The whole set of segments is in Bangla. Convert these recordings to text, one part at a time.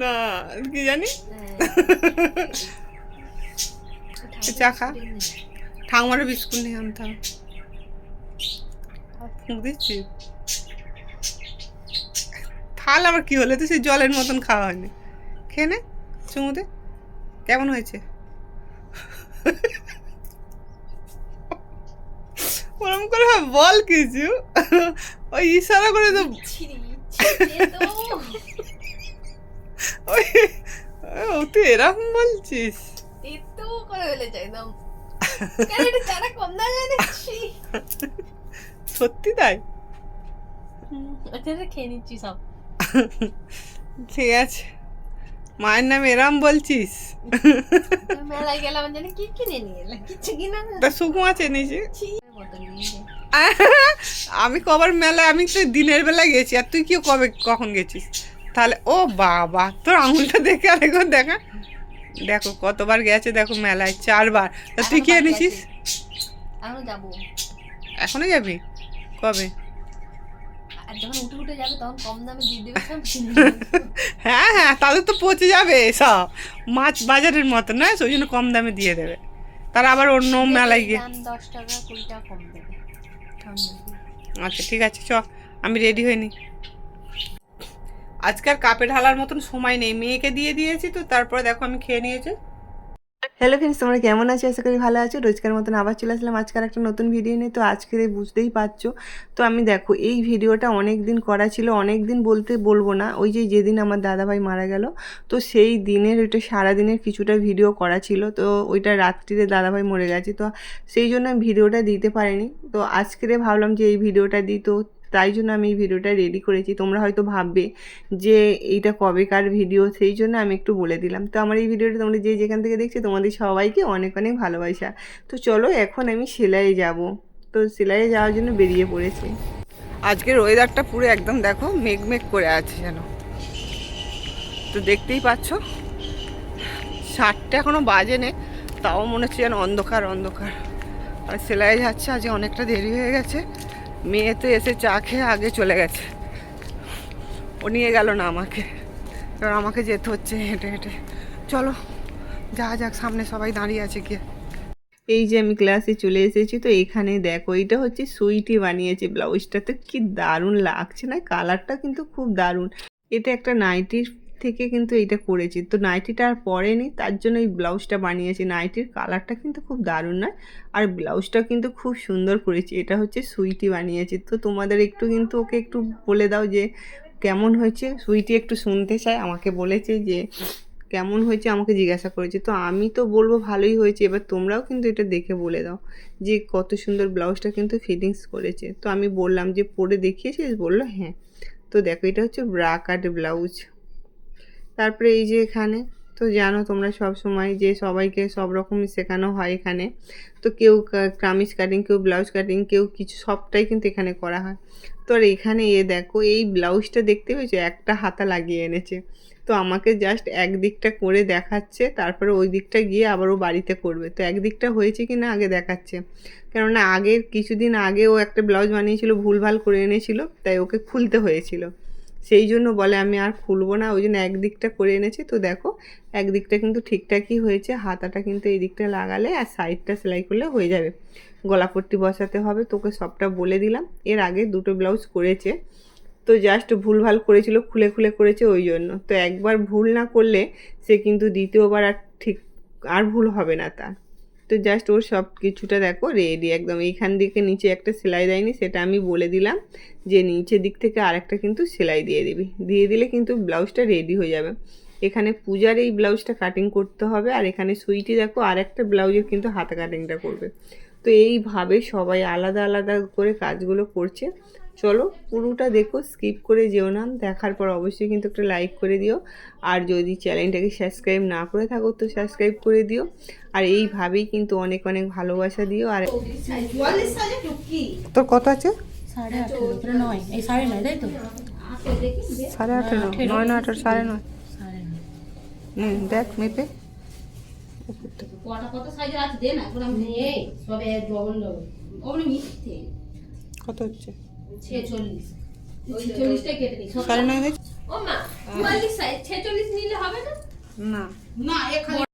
না কি জানি? চা খা। ঠাকুমারও বিস্কুট নিয়ে আনতাম দিচ্ছি? থাল আবার কি হলে? তো সেই জলের মতন খাওয়া হয়নি। খেয়ে নে চুমুতে কেমন হয়েছে? ওরম করে বল কিছু। ওই ইশারা করে তো ওই ও তুই এরকম বলছিস? তেতো করে ফেলেছে একদম। সত্যি তাই খেয়ে নিচ্ছি সব ঠিক আছে মায়ের নাম এরম বলছিস মেলায় গেলাম জানি কি কিনে নিয়ে এলাম কিচ্ছু কিনা তা শুকনো আছে নিয়েছি ছি বোতল নিয়ে নে। আমি কবার মেলায় আমি তো দিনের বেলা গেছি আর তুই কি কবে কখন গেছিস তাহলে ও বাবা তোর আঙুলটা দেখে আর একবার দেখা দেখো কতবার গেছে দেখো মেলায় চারবার। তা তুই কি এনেছিস? আছে। এখনও যাব। এখনও যাবি? কবে। হ্যাঁ হ্যাঁ তাদের তো পচে যাবে সব। মাছ বাজারের মতো না ওই জন্য কম দামে দিয়ে দেবে। তারা আবার অন্য মেলায় গিয়ে আচ্ছা ঠিক আছে চ। আমি রেডি হইনি আজকে আর কাপে ঢালার মতন সময় নেই। মেয়েকে দিয়ে দিয়েছি তো, তারপরে দেখো আমি খেয়ে নিয়েছি। হ্যালো ফ্রেন্ডস তোমরা কেমন আছো? আশা করি ভালো আছো। রোজকার মতন আবার চলে আসলাম আজকের একটা নতুন ভিডিও নিয়ে। তো আজকের বুঝতেই পারছ। তো আমি দেখো, এই ভিডিওটা অনেক দিন করা ছিল অনেক দিন বলতে বলব না। ওই যে যেদিন আমার দাদাভাই মারা গেল, তো সেই দিনের ওইটা সারাদিনের কিছুটা ভিডিও করা ছিল। তো ওইটা রাত্রিরে দাদাভাই মরে গেছে। তো সেই জন্য আমি ভিডিওটা দিতে পারিনি। তো আজকেরে ভাবলাম যে এই ভিডিওটা দিই। তো তাই জন্য আমি এই ভিডিওটা রেডি করেছি। তোমরা হয়তো ভাববে যে এইটা কবেকার ভিডিও সেই জন্য আমি একটু বলে দিলাম। তো আমার এই ভিডিওটা তোমরা যে যেখান থেকে দেখছ, তোমাদের সবাইকে অনেক অনেক ভালোবাসা। তো চলো এখন আমি সেলাইয়ে যাব। তো সেলাইয়ে যাওয়ার জন্য বেরিয়ে পড়েছি। আজকের ওয়েদারটা পুরো একদম দেখো মেঘ মেঘ করে আছে যেন। তো দেখতেই পাচ্ছ, সাতটা এখনও বাজেনে তাও মনে হচ্ছে যেন অন্ধকার অন্ধকার। আর সেলাই যাচ্ছে, আজকে অনেকটা দেরি হয়ে গেছে। মেয়ে তো এসে চা খেয়ে আগে চলে গেছে। ও নিয়ে গেল না আমাকে। এবার আমাকে যেতে হচ্ছে হেঁটে হেঁটে। চলো, যা যাক, সামনে সবাই দাঁড়িয়ে আছে গিয়ে। এই যে আমি ক্লাসে চলে এসেছি, তো এখানে দেখো এটা হচ্ছে সুইটি বানিয়েছে ব্লাউজটা তো কি দারুণ লাগছে না? কালারটা কিন্তু খুব দারুণ। এটা একটা নাইটির থেকে কিন্তু এইটা করেছি। তো নাইটিটা আর পরেনি, তার জন্য এই ব্লাউজটা বানিয়েছি। নাইটির কালারটা কিন্তু খুব দারুণ নয়, আর ব্লাউজটা কিন্তু খুব সুন্দর করেছি। এটা হচ্ছে সুইটি বানিয়েছি। তো তোমাদের একটু কিন্তু ওকে একটু বলে দাও যে কেমন হয়েছে? সুইটি একটু শুনতে চায়, আমাকে বলেছে যে কেমন হয়েছে আমাকে জিজ্ঞাসা করেছে। তো আমি তো বলব ভালোই হয়েছে, এবার তোমরাও কিন্তু এটা দেখে বলে দাও যে কত সুন্দর ব্লাউজটা কিন্তু ফিটিংস করেছে। তো আমি বললাম যে পরে দেখিয়েছিস? বলল হ্যাঁ। তো দেখো, এটা হচ্ছে ব্রা কাট ব্লাউজ। তারপরে এই যে এখানে, তো জানো তোমরা সব সময় যে সবাইকে সব রকমই শেখানো হয় এখানে। তো কেউ কামিজ কাটিং কেউ ব্লাউজ কাটিং কেউ কিছু, সবটাই কিন্তু এখানে করা হয়। তো আর এখানে এ দেখো, এই ব্লাউজটা দেখতে পেয়েছ? একটা হাতা লাগিয়ে এনেছে। তো আমাকে জাস্ট এক দিকটা করে দেখাচ্ছে, তারপরে ওই দিকটা গিয়ে আবার ও বাড়িতে করবে। তো এক দিকটা হয়েছে কি না আগে দেখাচ্ছে। কেননা আগের, কিছুদিন আগে ও একটা ব্লাউজ বানিয়েছিল, ভুলভাল করে এনেছিল, তাই ওকে খুলতে হয়েছিল। সেই জন্য বলে আমি আর খুলবো না, ওই জন্য একদিকটা করে এনেছি। তো দেখো, একদিকটা কিন্তু ঠিকঠাকই হয়েছে, হাতাটা কিন্তু এই দিকটা লাগালে আর সাইডটা সেলাই করলে হয়ে যাবে। গলাপট্টি বসাতে হবে, তোকে সবটা বলে দিলাম। এর আগে দুটো ব্লাউজ করেছে, তো জাস্ট ভুলভাল করেছিল, খুলে খুলে করেছে ওই জন্য। তো একবার ভুল না করলে সে কিন্তু দ্বিতীয়বার আর ঠিক, আর ভুল হবে না তার। তো জাস্ট ওর সব কিছুটা দেখো রেডি একদম এইখান দিকে নিচে একটা সেলাই দেয়নি, সেটা আমি বলে দিলাম যে নিচের দিক থেকে আরেকটা কিন্তু সেলাই দিয়ে দিবি। দিয়ে দিলে কিন্তু ব্লাউজটা রেডি হয়ে যাবে। এখানে পূজার এই ব্লাউজটা কাটিং করতে হবে আর এখানে সুইটি দেখো আর একটা ব্লাউজের কিন্তু হাতা কাটিংটা করবে। তো এইভাবে সবাই আলাদা আলাদা করে কাজগুলো করছে। চলো পুরোটা দেখো স্কিপ করে যেও না। দেখার পর অবশ্যই কিন্তু একটা লাইক করে দিও। আর যদি চ্যানেলটাকে সাবস্ক্রাইব না করে থাকো তো সাবস্ক্রাইব করে দিও। আর এইভাবেই কিন্তু অনেক অনেক ভালোবাসা দিও। আর তোর কত আছে? সাড়ে আঠেরো নয়। এই সাড়ে নয় তাই তো। সাড়ে আঠেরো নয় না আঠারো সাড়ে নয়। হুম দেখ মেপে। কত হচ্ছে? ছেচল্লিশ। ওই কেটে দিই সাড়ে নয় হয়েছে ও মা চুয়াল্লিশ সাইজ ছেচল্লিশ নিলে হবে না? না। না এখানে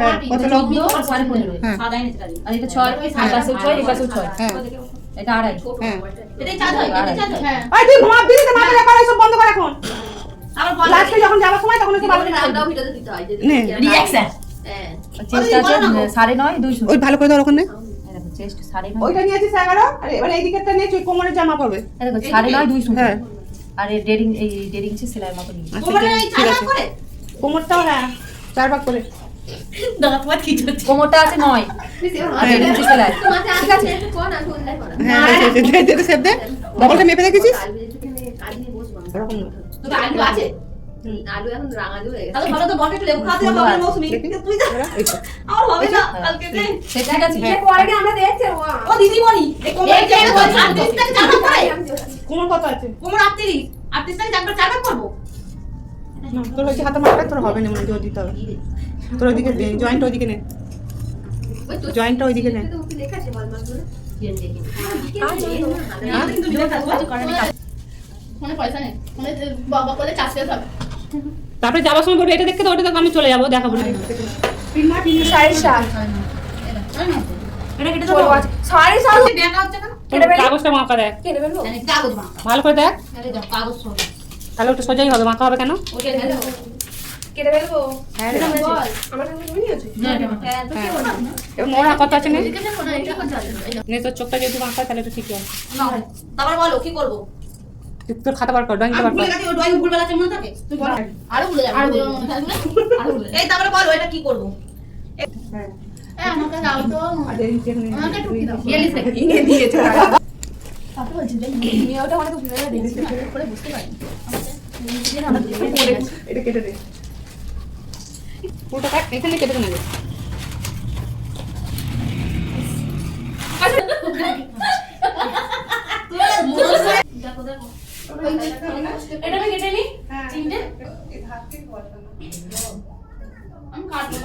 হ্যাঁ, কত লগ্ন? আর সাড়ে পনেরো হ্যাঁ। সাদা এনেছে কালি। আর এটা ছয় আর পাশেও ছয় এই পাশেও ছয়। হ্যাঁ। এটা আড়াই হ্যাঁ। এটাই চাঁদ হয় এটাই চাঁদ হয়। হ্যাঁ। আরে তুই ঘুমা দিলি তো মাথা রাখা সব বন্ধ কর এখন। আবার বল লাস্টে যখন যাওয়ার সময় তখন একটু ভালো করে নামটাও ভিডিওতে দিতে হয় যদি রিঅ্যাকশন হ্যাঁ। চেস্ট আছে সাড়ে নয় দুইশো ওই ভালো করে ধর ওখানে। এই চেস্ট সাড়ে নয়। ওইটা নিয়েছিস এগারো আর এবার এই দিকেরটা নিয়ে তুই কোমরের জামা পরবে। সাড়ে নয় দুইশো হ্যাঁ। আর এই ডেরিং এই ডেরিং সেলাই মতো নিয়ে। আচ্ছা, কোমরে কোমরটাও হ্যাঁ চার ভাগ করে। কোমরটা আছে নয়। আর হচ্ছে সেলাই তোমার ঠিক আছে। হ্যাঁ হ্যাঁ, দে, দে, দে, দে, দে। বলটা মেপে দেখেছিস আলু এখন রাঙালু হয়ে গেছে। ভালো তো বলটা লেবু খাওয়াতে হবে মৌসুমি। তুই যা। এই হবে না কালকে দিন সে ঠিক আছে পরে আমরা দেখছি ও দিদিমণি। এই কোমরে বলছি, আটত্রিশ টাকা চার ভাগ কোমর কত আছে? কোমর আটত্রিশ। আটত্রিশ টাকা চার ভাগ চার করব না, তোর হচ্ছে হাতে মারটা তোর হবে না মনে জোর দিতে হবে। তোর ওদিকে জয়েন্ট ওইদিকে নে। ওই তো জয়েন্টটা ওইদিকে নে। তো কি লেখা আছে বলমাল করে? কিন্তু ভিডিও ফোনে পয়সা নেই। ফোনে বাবা বলে চাষ শেষ হবে। তারপরে যাওয়ার সময় বলবে এটা দেখতে তো ওটা দেখো আমি চলে যাব দেখাবো। সাড়ে সাত সাড়ে সাত? কাগজটা মাখা দেখ। ভালো করে দেখ। কাগজ তাহলে ওটা সোজাই হবে মাখা হবে কেন হ্যাঁ মোড়া কত আছে নে তোর চোখটা মাখা তাহলে এটা ঠিকই হবে তারপর বলো কি করব তোর খাতা বার কর ড্রয়িং বার কর ড্রয়িং ভুল বেলাতে মনে থাকে আরও ভুলে যাবে আরও মনে থাকবে আরও ভুলে এই তারপরে বলো এটা কি করব হ্যাঁ আমাকে দাও তো আর এই যে এখানে আমাকে টুকি দাও বিয়াল্লিশ দিয়েছে তারপরে বলছি যে মেয়েটা অনেক ভুলে দেখছি। করে বুঝতে পারি। এটা কেটে দে। পুরোটা কাট এখানে কেটে নেবে দেখো দেখো এটা আমি কেটে নি। তিনটে? আমি কাটবো।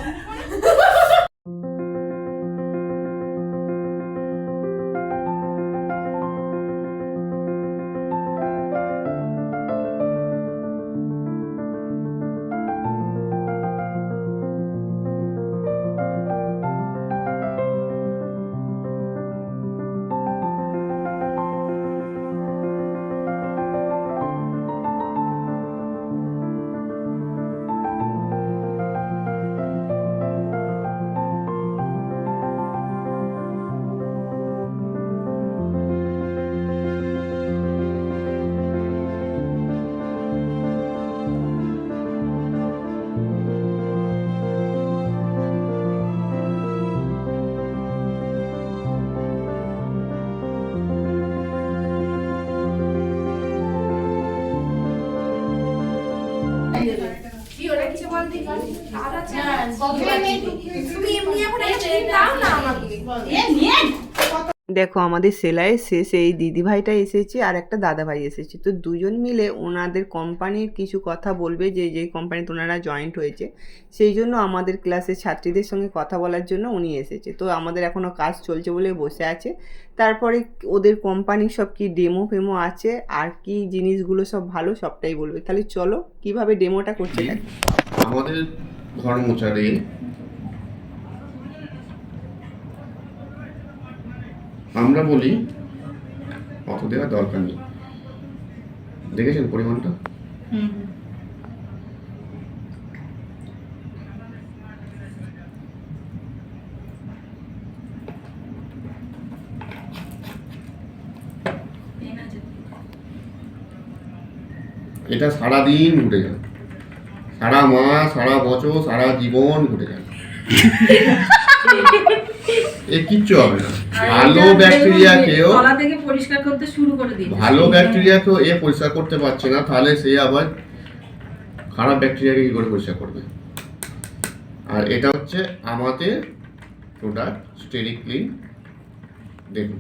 দেখো, আমাদের সেলাইয়ের শেষ এই দিদিভাইটা এসেছে আর একটা দাদাভাই এসেছে। তো দুজন মিলে ওনাদের কোম্পানির কিছু কথা বলবে, যে যে কোম্পানিতে ওনারা জয়েন্ট হয়েছে, সেই জন্য আমাদের ক্লাসের ছাত্রীদের সঙ্গে কথা বলার জন্য উনি এসেছে। তো আমাদের এখনও কাজ চলছে বলে বসে আছে। তারপরে ওদের কোম্পানির সব কি ডেমো ফেমো আছে, আর কি জিনিসগুলো সব ভালো সবটাই বলবে। তাহলে চলো, কীভাবে ডেমোটা করছে আমাদের ঘর মোচারে আমরা বলি অত দেওয়ার দরকার নেই। দেখেছেন পরিমাণটা? এটা সারাদিন উঠে যাবে সারা মাস সারা বছর সারা জীবন ঘুরে যাবে এ কিচ্ছু হবে না। ভালো ব্যাকটেরিয়াকেও পরিষ্কার করতে শুরু করে দিই ভালো ব্যাকটেরিয়াকেও এ পরিষ্কার করতে পারছে না তাহলে সে আবার খারাপ ব্যাকটেরিয়াকে কি করে পরিষ্কার করবে? আর এটা হচ্ছে আমাদের প্রোডাক্ট স্টেরিক ক্লিন দেখুন।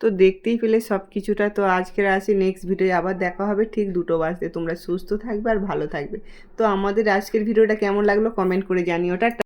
তো দেখতেই পেলে সব কিছুটা তো আজকের আসি নেক্সট ভিডিও আবার দেখা হবে। ঠিক দুটো বাজতে। তোমরা সুস্থ থাকবে আর ভালো থাকবে। তো আমাদের আজকের ভিডিওটা কেমন লাগল? কমেন্ট করে জানিও। টাটা।